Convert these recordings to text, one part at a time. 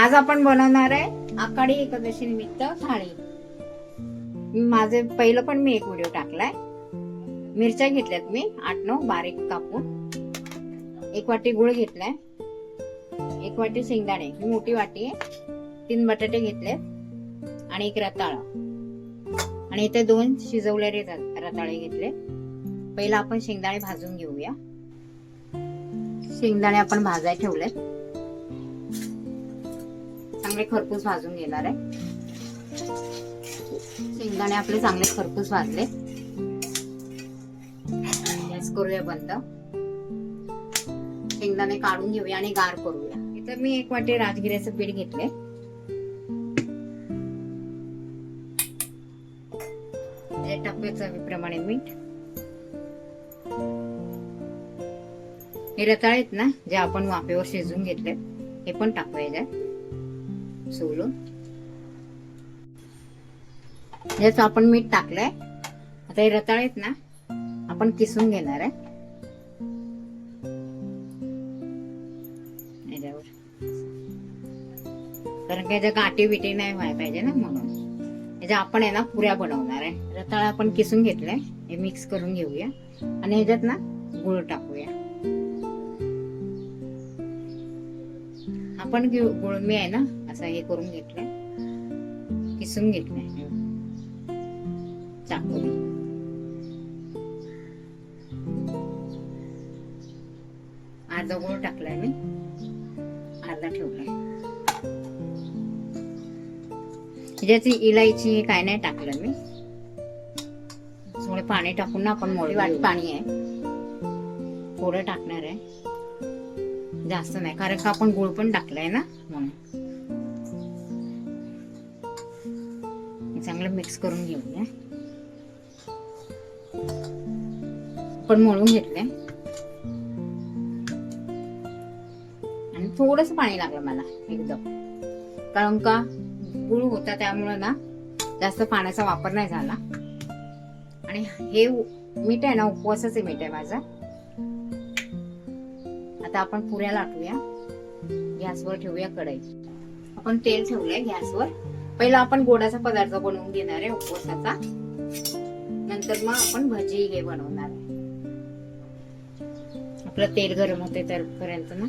आज आपण बनवणार आहे आकाडी एकादशी निमित्त थाळी. माझे पहिलं पण मी एक व्हिडिओ टाकलाय. मिरच्या घेतल्यात मी आठ नऊ बारीक कापून. एक वाटी गुळ घेतलाय. एक वाटी शेंगदाणे. ही मोठी वाटी आहे. तीन बटाटे घेतले आणि एक रताळा. आणि इथे दोन शिजवलेले रताळे घेतले. पहिला आपण शेंगदाणे भाजून घेऊया. शेंगदाणे आपण भाजायला ठेवलेत. चांगले खरपूस भाजून घेणार आहे. शेंगदाणे आपले चांगले खरपूस भाजले. गॅस करूया बंद. शेंगदाणे काढून घेऊया आणि गार करूया. इथं मी एक वाटी राजगिऱ्याचं पीठ घेतले म्हणजे टाकूया चवीप्रमाणे मीठ. हे रताळे आहेत ना जे आपण वाफेवर शिजून घेतले हे पण टाकूया याच्यात. सोलून. याच आपण मीठ टाकलंय आता हे रताळे आहेत ना आपण किसून घेणार आहे. याच्यावर. कारण की याच्या गाठी बिटी नाही व्हायला पाहिजे ना म्हणून. याच्या आपण आहे ना पुऱ्या बनवणार आहे. रताळा आपण किसून घेतलंय हे मिक्स करून घेऊया. आणि ह्याच्यात ना गुळ टाकूया. आपण घेऊ गुळ मी आहे ना असं हे करून घेतलंय किसून घेतलंय. चाकूने. अर्धा गुळ टाकलाय मी. अर्धा ठेवलाय. ज्याची इलायची काय नाही टाकलं मी. थोडे पाणी टाकून ना आपण मोठी वाटी पाणी आहे. थोडं टाकणार आहे. जास्त नाही. कारण का आपण गुळ पण टाकलाय ना म्हणून. चांगलं मिक्स करून घेऊया. पण मळून घेतलंय. आणि थोडस पाणी लागलं मला एकदम. कारण का गुळ होता त्यामुळं ना जास्त पाण्याचा वापर नाही झाला. आणि हे मीठ आहे ना उपवासाचे मीठ आहे माझा. आता आपण पुऱ्या लाटूया. गॅसवर ठेवूया कढई. आपण तेल ठेवलंय गॅसवर. पहिला आपण गोडाचा पदार्थ बनवून घेणार आहे उपवासाचा. नंतर मग आपण भजी हे बनवणार आहे. आपलं तेल गरम होते तर पर्यंत ना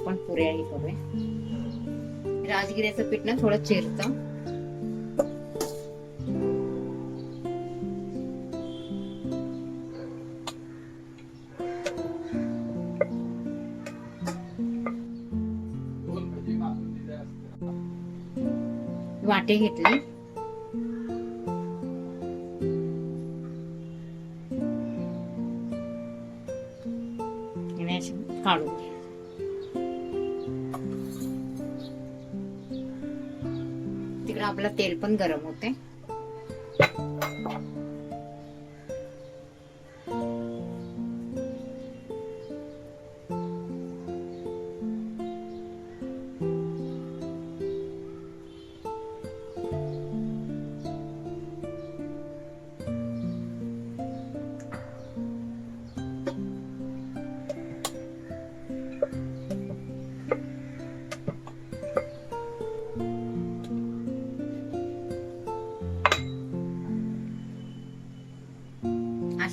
आपण पुऱ्या हे करूया. राजगिऱ्याचं पीठ ना थोडं चिरतं. वाटे घेतले. आणि काढून तिकडे आपलं तेल पण गरम होते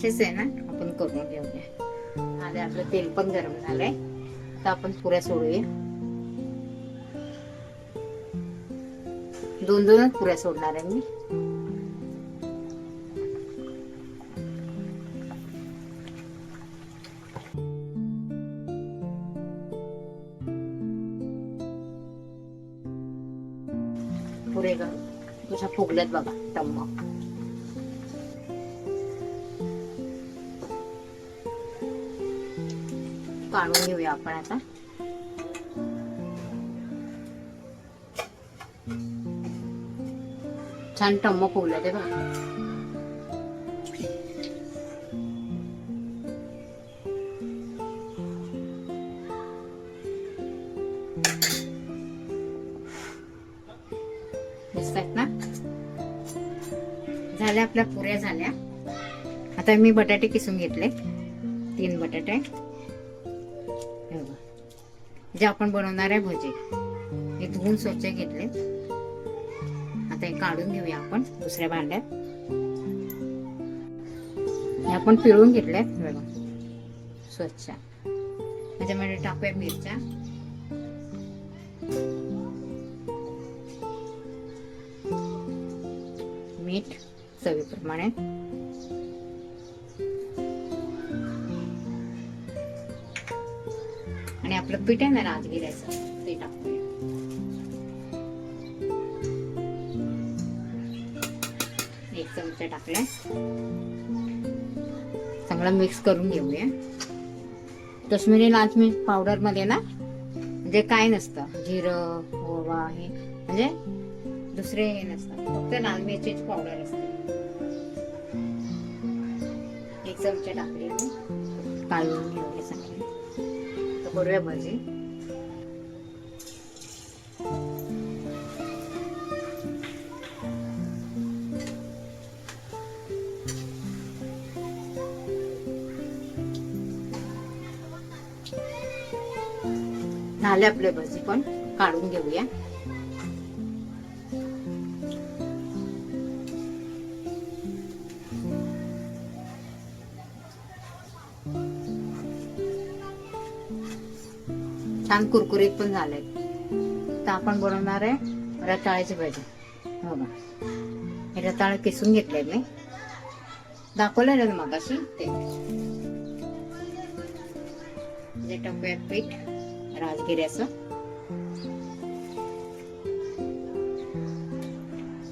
असेच आहे ना आपण करून घेऊया. आले आपलं तेल पण गरम झालंय. तर आपण पुऱ्या सोडूया. दोन दोनच पुऱ्या सोडणार आहे मी. पुरे गरम. तुझ्या फुगल्यात बघा टम्म काढून घेऊया आपण आता. छान टम्म फुगलं ते बघा. दिसतात ना? झाल्या आपल्या पुऱ्या झाल्या. आता मी बटाटे किसून घेतले. तीन बटाटे. जे आपण बनवणार आहे भजी. हे धुवून स्वच्छ घेतले. आता हे काढून घेऊया आपण दुसऱ्या भांड्यात. हे आपण पिळून घेतले बघा. स्वच्छ. त्याच्यामध्ये टाकूया मिरच्या. मीठ चवीप्रमाणे. आपलं पीठ आहे ना राजगिऱ्याचं ते टाकूया. एक चमचा टाकलाय. चांगला मिक्स करून घेऊया. कश्मीरी लाल मिर्च पावडरमध्ये ना म्हणजे काय नसतं जिरं ओवा हे म्हणजे दुसरे हे नसतं फक्त लाल मिरचीच पावडर असते एक चमचे टाकले काढून घेऊया चांगले करूया भजी. झाले आपले भजी पण काढून घेऊया. छान कुरकुरीत पण झाले. तर आपण बनवणार आहे रताळ्याची भाजी. हो का हे रताळ किसून घेतले मी. दाखवलं ना मग अशी ते. जे टाकूया पीठ राजगिऱ्याचं.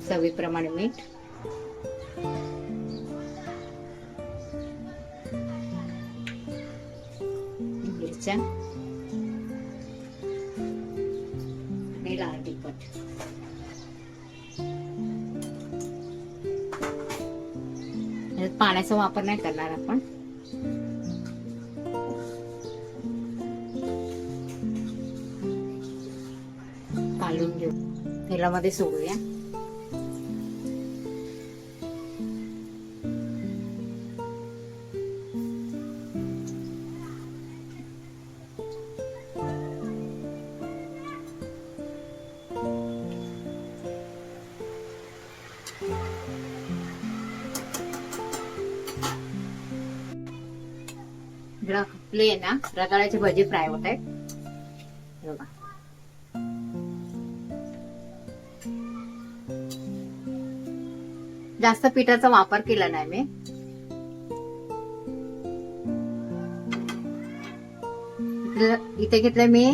चवीप्रमाणे मीठ. मिरच्या. लाल तिखट पाण्याचा वापर नाही करणार आपण. घालून घेऊ. तेलामध्ये सोडूया. आहे ना रताळ्याची भजी फ्राय होत आहेत. बघा. जास्त पिठाचा वापर केला नाही मी. इथे घेतलंय मी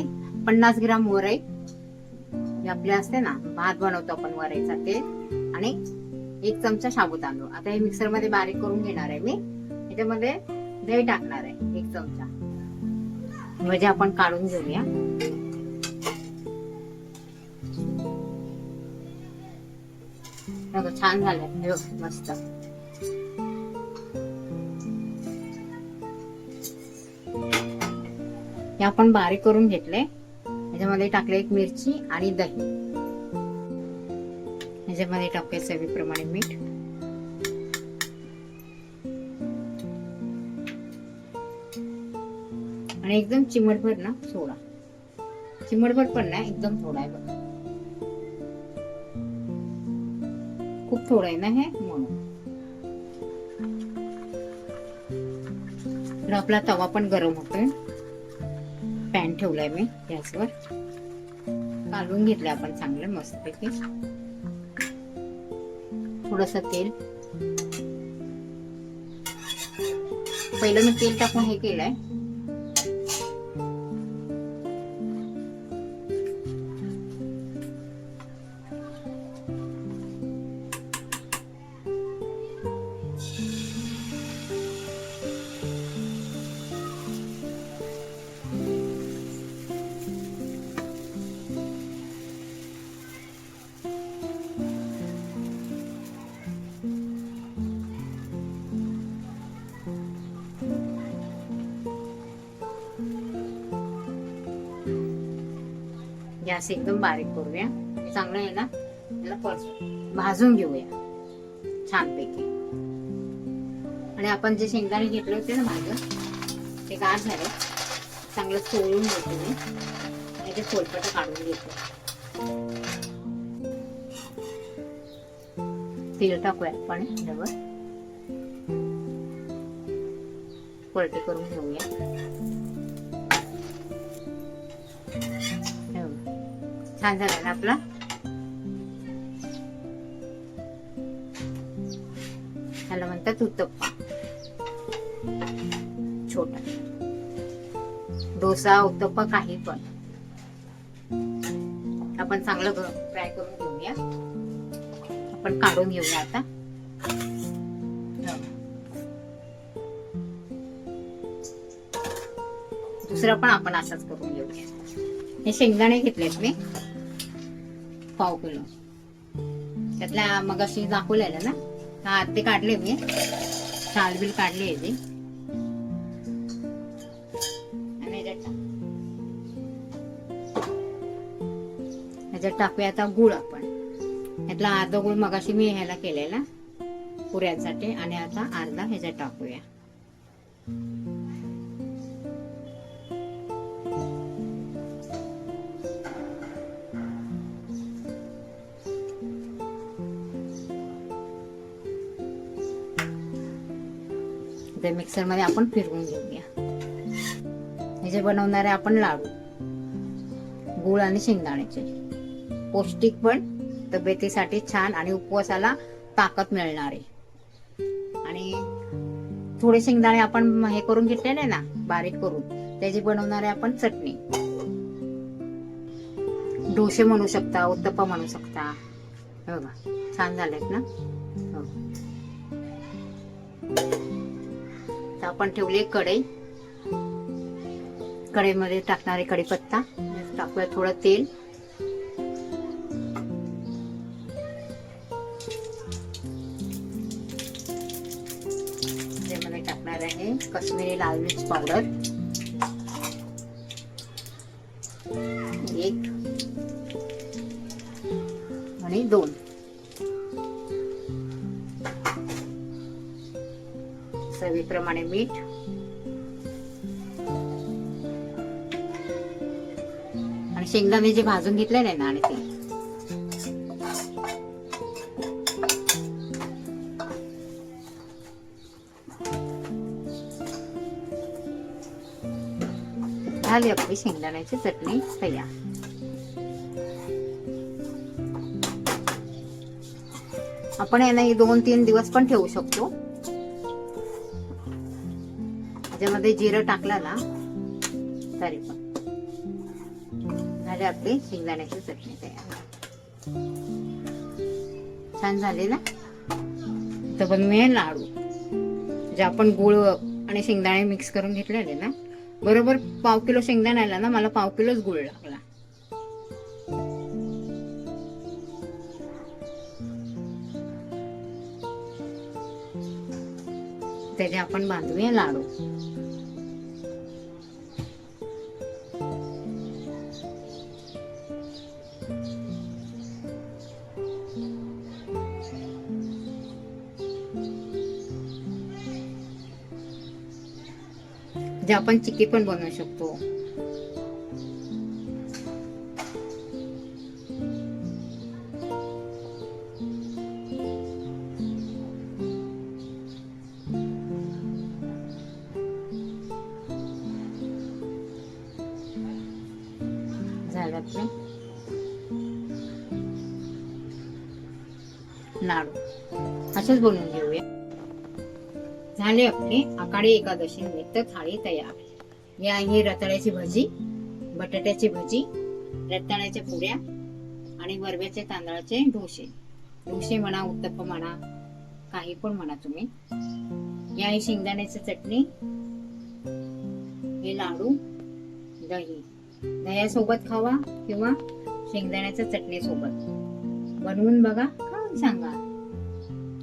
पन्नास ग्राम वरई. जे आपले असते ना भात बनवतो आपण वरईचा ते. आणि एक चमचा शाबू तांदूळ. आता हे मिक्सरमध्ये बारीक करून घेणार आहे मी. याच्यामध्ये दही टाकणार आहे एक चमचा. म्हणजे आपण काढून घेऊया. छान झालंय. मस्त. हे आपण बारीक करून घेतले याच्यामध्ये टाकले एक मिरची आणि दही. ह्याच्यामध्ये टाकले चवीप्रमाणे मीठ. आणि एकदम चिमटभर ना सोडा. चिमटभर पण नाही एकदम थोडा आहे बघा. खूप थोडं आहे ना हे? म्हणून. आपला तवा पण गरम होतोय. पॅन ठेवलाय मी गॅसवर. काढून घेतलंय आपण चांगलं मस्तपैकी. थोडस तेल. पहिलं मी तेल टाकून हे केलंय. गॅस एकदम बारीक करूया चांगलं याला याला पळस. भाजून घेऊया. छानपैकी. आणि आपण जे शेंगदाणे घेतले होते ना भाजून ते गार झालं. चांगलं चोळून घेतो मी. आणि ते सोलपट काढून घेतो. तेल टाकूया आपण डबल पलटी करून घेऊया. छान झाला ना आपला. त्याला म्हणतात उत्तप्पा. छोटा. डोसा उत्तप्पा काही पण. आपण चांगलं फ्राय करून घेऊया. आपण काढून घेऊया आता. दुसरा पण आपण असाच करून घेऊया. हे शेंगदाणे घेतलेत मी. पाव किलो. त्यातल्या मग अशी दाखवलेलं ना? हा ते काढले मी. बिल काढले याची आणि ह्याच्यात ह्याच्यात टाकूया आता गुळ आपण. ह्यातला अर्धा गुळ मगाशी मी ह्याला केलेला. पुऱ्यांसाठी. आणि आता अर्धा ह्याच्यात टाकूया. मिक्सरमध्ये आपण फिरवून घेऊया. हे जे बनवणारे आपण लाडू गुळ आणि शेंगदाण्याचे. पौष्टिक पण तब्येतीसाठी छान आणि उपवासाला ताकद मिळणारे. आणि थोडे शेंगदाणे आपण हे करून घेतलेले ना बारीक करून त्याची बनवणारे आपण चटणी. डोसे म्हणू शकता उत्तप्पा म्हणू शकता. हो बघा छान झालेत ना? हो. आता आपण ठेवली एक कढई कढईमध्ये टाकणारे कढीपत्ता. टाकूया थोडं तेल. त्यामध्ये टाकणार आहे कश्मीरी लाल मिर्च पावडर. एक आणि दोन. चवीप्रमाणे मीठ. आणि शेंगदाणे जे भाजून घेतलेले ना आणि ते. झाली आपली शेंगदाण्याची चटणी. तयार. आपण यांना हे दोन तीन दिवस पण ठेवू शकतो. त्याच्यामध्ये जिरं टाकलं ना तरी पण. झाले आपली शेंगदाण्याची चटणी तयार. छान झाली ना? तर बनवूया लाडू जे आपण गुळ आणि शेंगदाणे मिक्स करून घेतलेले ना बरोबर पाव किलो शेंगदाण्याला आला ना मला पाव किलोच गुळ लागला. त्याचे आपण बांधूया लाडू. जे आपण चिक्की पण बनवू शकतो. झालं आपले. लाडू. असेच बनवून झाले आपली आकाडी एकादशी निमित्त थाळी तयार. ही आहे रताळ्याची भजी बटाट्याची भजी रताळ्याच्या पुऱ्या आणि वरव्याचे तांदळाचे डोसे. डोसे म्हणा उत्तप्प म्हणा काही पण म्हणा तुम्ही. ही आहे शेंगदाण्याची चटणी हे लाडू दही. दह्यासोबत खावा किंवा शेंगदाण्याच्या चटणीसोबत. बनवून बघा खाऊन सांगा.